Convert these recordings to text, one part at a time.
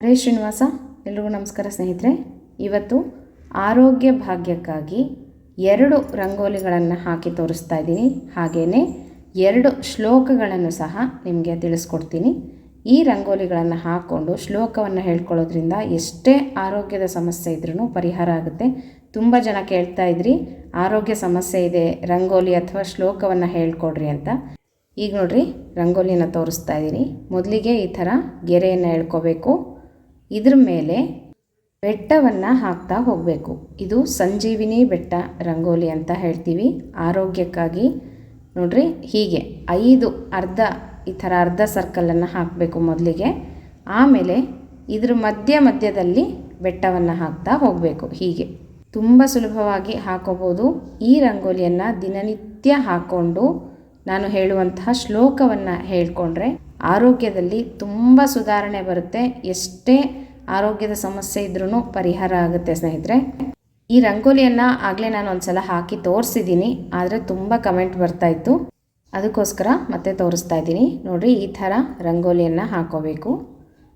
ಹರೇ ಶ್ರೀನಿವಾಸ, ಎಲ್ರಿಗೂ ನಮಸ್ಕಾರ ಸ್ನೇಹಿತರೆ. ಇವತ್ತು ಆರೋಗ್ಯ ಭಾಗ್ಯಕ್ಕಾಗಿ ಎರಡು ರಂಗೋಲಿಗಳನ್ನು ಹಾಕಿ ತೋರಿಸ್ತಾ ಇದ್ದೀನಿ. ಹಾಗೆಯೇ ಎರಡು ಶ್ಲೋಕಗಳನ್ನು ಸಹ ನಿಮಗೆ ತಿಳಿಸ್ಕೊಡ್ತೀನಿ. ಈ ರಂಗೋಲಿಗಳನ್ನು ಹಾಕ್ಕೊಂಡು ಶ್ಲೋಕವನ್ನು ಹೇಳ್ಕೊಳ್ಳೋದ್ರಿಂದ ಎಷ್ಟೇ ಆರೋಗ್ಯದ ಸಮಸ್ಯೆ ಇದ್ರೂ ಪರಿಹಾರ ಆಗುತ್ತೆ. ತುಂಬ ಜನ ಕೇಳ್ತಾ ಇದ್ರಿ, ಆರೋಗ್ಯ ಸಮಸ್ಯೆ ಇದೆ, ರಂಗೋಲಿ ಅಥವಾ ಶ್ಲೋಕವನ್ನು ಹೇಳ್ಕೊಡ್ರಿ ಅಂತ. ಈಗ ನೋಡ್ರಿ ರಂಗೋಲಿನ ತೋರಿಸ್ತಾ ಇದ್ದೀನಿ. ಮೊದಲಿಗೆ ಈ ಥರ ಗೆರೆಯನ್ನು ಎಳ್ಕೋಬೇಕು ಇದ್ರ ಮೇಲೆ ಬೆಟ್ಟವನ್ನು ಹಾಕ್ತಾ ಹೋಗಬೇಕು. ಇದು ಸಂಜೀವಿನಿ ಬೆಟ್ಟ ರಂಗೋಲಿ ಅಂತ ಹೇಳ್ತೀವಿ. ಆರೋಗ್ಯಕ್ಕಾಗಿ ನೋಡ್ರಿ ಹೀಗೆ ಐದು ಅರ್ಧ, ಈ ಥರ ಅರ್ಧ ಸರ್ಕಲನ್ನು ಹಾಕಬೇಕು ಮೊದಲಿಗೆ. ಆಮೇಲೆ ಇದ್ರ ಮಧ್ಯ ಮಧ್ಯದಲ್ಲಿ ಬೆಟ್ಟವನ್ನು ಹಾಕ್ತಾ ಹೋಗಬೇಕು ಹೀಗೆ. ತುಂಬ ಸುಲಭವಾಗಿ ಹಾಕೋಬೋದು. ಈ ರಂಗೋಲಿಯನ್ನು ದಿನನಿತ್ಯ ಹಾಕ್ಕೊಂಡು ನಾನು ಹೇಳುವಂತಹ ಶ್ಲೋಕವನ್ನು ಹೇಳ್ಕೊಂಡ್ರೆ ಆರೋಗ್ಯದಲ್ಲಿ ತುಂಬ ಸುಧಾರಣೆ ಬರುತ್ತೆ. ಎಷ್ಟೇ ಆರೋಗ್ಯದ ಸಮಸ್ಯೆ ಇದ್ರೂ ಪರಿಹಾರ ಆಗುತ್ತೆ ಸ್ನೇಹಿತರೆ. ಈ ರಂಗೋಲಿಯನ್ನು ಆಗಲೇ ನಾನು ಒಂದ್ಸಲ ಹಾಕಿ ತೋರಿಸಿದ್ದೀನಿ. ಆದರೆ ತುಂಬ ಕಮೆಂಟ್ ಬರ್ತಾಯಿತ್ತು ಅದಕ್ಕೋಸ್ಕರ ಮತ್ತೆ ತೋರಿಸ್ತಾ ಇದ್ದೀನಿ. ನೋಡಿರಿ, ಈ ಥರ ರಂಗೋಲಿಯನ್ನು ಹಾಕೋಬೇಕು.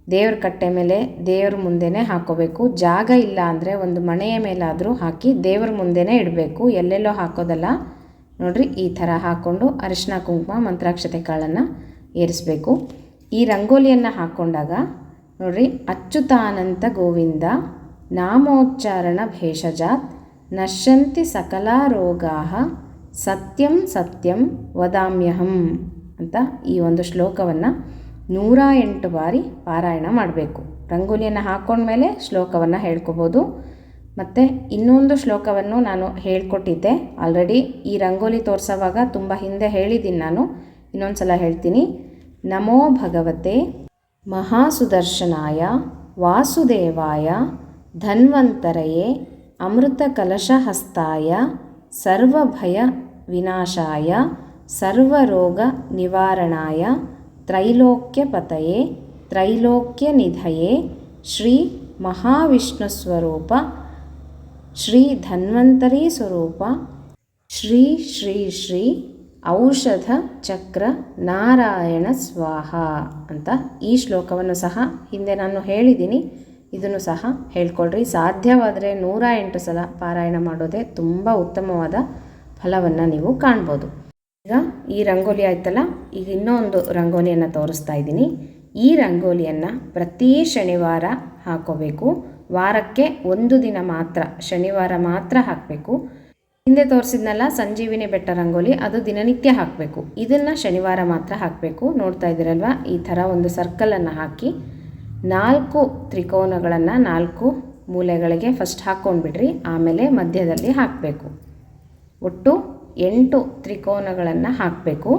ದೇವ್ರ ಕಟ್ಟೆ ಮೇಲೆ ದೇವ್ರ ಮುಂದೆನೇ ಹಾಕೋಬೇಕು. ಜಾಗ ಇಲ್ಲ ಅಂದರೆ ಒಂದು ಮನೆಯ ಮೇಲಾದರೂ ಹಾಕಿ ದೇವ್ರ ಮುಂದೆನೇ ಇಡಬೇಕು. ಎಲ್ಲೆಲ್ಲೋ ಹಾಕೋದಲ್ಲ. ನೋಡಿರಿ, ಈ ಥರ ಹಾಕ್ಕೊಂಡು ಅರಿಶಿನ ಕುಂಕುಮ, ಮಂತ್ರಾಕ್ಷತೆ ಕಾಳನ್ನು ಏರಿಸಬೇಕು. ಈ ರಂಗೋಲಿಯನ್ನು ಹಾಕ್ಕೊಂಡಾಗ ನೋಡಿರಿ, ಅಚ್ಯುತಾನಂತ ಗೋವಿಂದ ನಾಮೋಚ್ಚಾರಣ ಭೇಷಜಾತ್ ನಶ್ಯಂತಿ ಸಕಲ ಸತ್ಯಂ ಸತ್ಯಂ ವದಾಮ್ಯಹಂ ಅಂತ ಈ ಒಂದು ಶ್ಲೋಕವನ್ನು ನೂರ ಎಂಟು ಬಾರಿ ಪಾರಾಯಣ ಮಾಡಬೇಕು. ರಂಗೋಲಿಯನ್ನು ಹಾಕ್ಕೊಂಡ್ಮೇಲೆ ಶ್ಲೋಕವನ್ನು ಹೇಳ್ಕೋಬೋದು. ಮತ್ತು ಇನ್ನೊಂದು ಶ್ಲೋಕವನ್ನು ನಾನು ಹೇಳ್ಕೊಟ್ಟಿದ್ದೆ. ಆಲ್ರೆಡಿ ಈ ರಂಗೋಲಿ ತೋರಿಸೋವಾಗ ತುಂಬ ಹಿಂದೆ ಹೇಳಿದ್ದೀನಿ ನಾನು. ಇನ್ನೊಂದು ಸಲ ಹೇಳ್ತೀನಿ. ನಮೋ ಭಗವತೆ ಮಹಾಸುದರ್ಶನಾಯ, ವಾಸುದೇವಾಯ, ಧನ್ವಂತರಯೇ ಅಮೃತ ಕಲಶಹಸ್ತಾಯ ಸರ್ವಭಯ ವಿನಾಶಾಯ ಸರ್ವರೋಗ ನಿವಾರಣಾಯ ತ್ರೈಲೋಕ್ಯಪತಯೇ, ತ್ರೈಲೋಕ್ಯನಿಧಯೇ, ಶ್ರೀ ಮಹಾವಿಷ್ಣುಸ್ವರೂಪ, ಶ್ರೀ ಧನ್ವಂತರಿ ಸ್ವರೂಪ, ಶ್ರೀ ಶ್ರೀ ಶ್ರೀ ಔಷಧ ಚಕ್ರ ನಾರಾಯಣ ಸ್ವಾಹ ಅಂತ ಈ ಶ್ಲೋಕವನ್ನು ಸಹ ಹಿಂದೆ ನಾನು ಹೇಳಿದ್ದೀನಿ. ಇದನ್ನು ಸಹ ಹೇಳ್ಕೊಳ್ರಿ ಸಾಧ್ಯವಾದರೆ ನೂರ ಎಂಟು ಸಲ ಪಾರಾಯಣ ಮಾಡೋದೇ ತುಂಬ ಉತ್ತಮವಾದ ಫಲವನ್ನು ನೀವು ಕಾಣ್ಬೋದು. ಈಗ ಈ ರಂಗೋಲಿ ಆಯ್ತಲ್ಲ? ಈಗ ಇನ್ನೊಂದು ರಂಗೋಲಿಯನ್ನು ತೋರಿಸ್ತಾ ಇದ್ದೀನಿ. ಈ ರಂಗೋಲಿಯನ್ನು ಪ್ರತಿ ಶನಿವಾರ ಹಾಕೋಬೇಕು. ವಾರಕ್ಕೆ ಒಂದು ದಿನ ಮಾತ್ರ, ಶನಿವಾರ ಮಾತ್ರ ಹಾಕಬೇಕು. ಹಿಂದೆ ತೋರಿಸಿದ್ನಲ್ಲ, ಸಂಜೀವಿನಿ ಬೆಟ್ಟ ರಂಗೋಲಿ, ಅದು ದಿನನಿತ್ಯ ಹಾಕಬೇಕು. ಇದನ್ನು ಶನಿವಾರ ಮಾತ್ರ ಹಾಕಬೇಕು. ನೋಡ್ತಾ ಇದ್ದೀರಲ್ವ? ಈ ಥರ ಒಂದು ಸರ್ಕಲನ್ನು ಹಾಕಿ ನಾಲ್ಕು ತ್ರಿಕೋನಗಳನ್ನು, ನಾಲ್ಕು ಮೂಲೆಗಳಿಗೆ ಫಸ್ಟ್ ಹಾಕ್ಕೊಂಡ್ಬಿಡ್ರಿ. ಆಮೇಲೆ ಮಧ್ಯದಲ್ಲಿ ಹಾಕಬೇಕು. ಒಟ್ಟು ಎಂಟು ತ್ರಿಕೋನಗಳನ್ನು ಹಾಕಬೇಕು.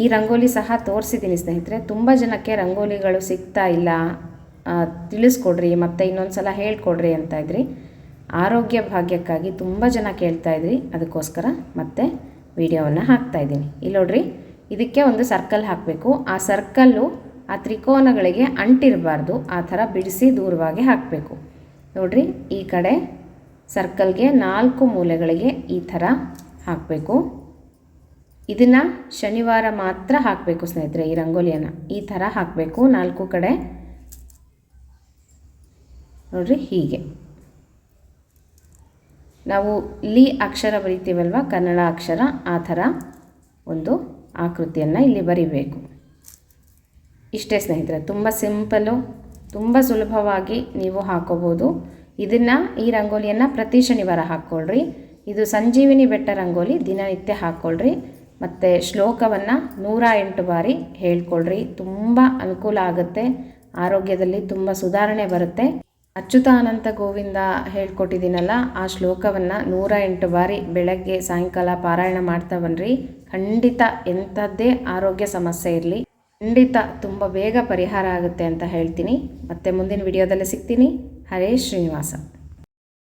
ಈ ರಂಗೋಲಿ ಸಹ ತೋರಿಸಿದ್ದೀನಿ ಸ್ನೇಹಿತರೆ. ತುಂಬ ಜನಕ್ಕೆ ರಂಗೋಲಿಗಳು ಸಿಗ್ತಾ ಇಲ್ಲ. ತಿಳಿಸ್ಕೊಡ್ರಿ ಮತ್ತು ಇನ್ನೊಂದು ಸಲ ಹೇಳ್ಕೊಡ್ರಿ ಅಂತ ಇದ್ರಿ. ಆರೋಗ್ಯ ಭಾಗ್ಯಕ್ಕಾಗಿ ತುಂಬ ಜನ ಕೇಳ್ತಾ ಇದ್ರಿ. ಅದಕ್ಕೋಸ್ಕರ ಮತ್ತೆ ವಿಡಿಯೋವನ್ನು ಹಾಕ್ತಾಯಿದ್ದೀನಿ ಇಲ್ಲಿ ನೋಡ್ರಿ, ಇದಕ್ಕೆ ಒಂದು ಸರ್ಕಲ್ ಹಾಕಬೇಕು. ಆ ಸರ್ಕಲ್ಲು ಆ ತ್ರಿಕೋನಗಳಿಗೆ ಅಂಟಿರಬಾರ್ದು. ಆ ಥರ ಬಿಡಿಸಿ ದೂರವಾಗಿ ಹಾಕಬೇಕು. ನೋಡ್ರಿ, ಈ ಕಡೆ ಸರ್ಕಲ್ಗೆ ನಾಲ್ಕು ಮೂಲೆಗಳಿಗೆ ಈ ಥರ ಹಾಕಬೇಕು. ಇದನ್ನು ಶನಿವಾರ ಮಾತ್ರ ಹಾಕಬೇಕು ಸ್ನೇಹಿತರೆ, ಈ ರಂಗೋಲಿಯನ್ನು. ಈ ಥರ ಹಾಕಬೇಕು ನಾಲ್ಕು ಕಡೆ. ನೋಡ್ರಿ, ಹೀಗೆ. ನಾವು ಲಿ ಅಕ್ಷರ ಬರಿತೀವಲ್ವ? ಕನ್ನಡ ಅಕ್ಷರ, ಆ ಥರ ಒಂದು ಆಕೃತಿಯನ್ನು ಇಲ್ಲಿ ಬರಿಬೇಕು. ಇಷ್ಟೇ ಸ್ನೇಹಿತರೆ, ತುಂಬ ಸಿಂಪಲ್ಲು ತುಂಬ ಸುಲಭವಾಗಿ ನೀವು ಹಾಕೋಬೋದು. ಇದನ್ನು ಈ ರಂಗೋಲಿಯನ್ನು ಪ್ರತಿ ಶನಿವಾರ ಹಾಕ್ಕೊಳ್ರಿ. ಇದು ಸಂಜೀವಿನಿ ಬೆಟ್ಟ ರಂಗೋಲಿ, ದಿನನಿತ್ಯ ಹಾಕ್ಕೊಳ್ರಿ. ಮತ್ತು ಶ್ಲೋಕವನ್ನು ನೂರ ಎಂಟು ಬಾರಿ ಹೇಳ್ಕೊಳ್ರಿ. ತುಂಬ ಅನುಕೂಲ ಆಗುತ್ತೆ. ಆರೋಗ್ಯದಲ್ಲಿ ತುಂಬ ಸುಧಾರಣೆ ಬರುತ್ತೆ. ಅಚ್ಯುತಾನಂತ ಗೋವಿಂದ ಹೇಳ್ಕೊಟ್ಟಿದ್ದೀನಲ್ಲ, ಆ ಶ್ಲೋಕವನ್ನು ನೂರ ಎಂಟು ಬಾರಿ ಬೆಳಗ್ಗೆ ಸಾಯಂಕಾಲ ಪಾರಾಯಣ ಮಾಡ್ತಾ ಬನ್ನಿರಿ ಖಂಡಿತ ಎಂಥದ್ದೇ ಆರೋಗ್ಯ ಸಮಸ್ಯೆ ಇರಲಿ. ಖಂಡಿತ ತುಂಬ ಬೇಗ ಪರಿಹಾರ ಆಗುತ್ತೆ ಅಂತ ಹೇಳ್ತೀನಿ. ಮತ್ತೆ ಮುಂದಿನ ವಿಡಿಯೋದಲ್ಲಿ ಸಿಗ್ತೀನಿ. ಹರೇ ಶ್ರೀನಿವಾಸ.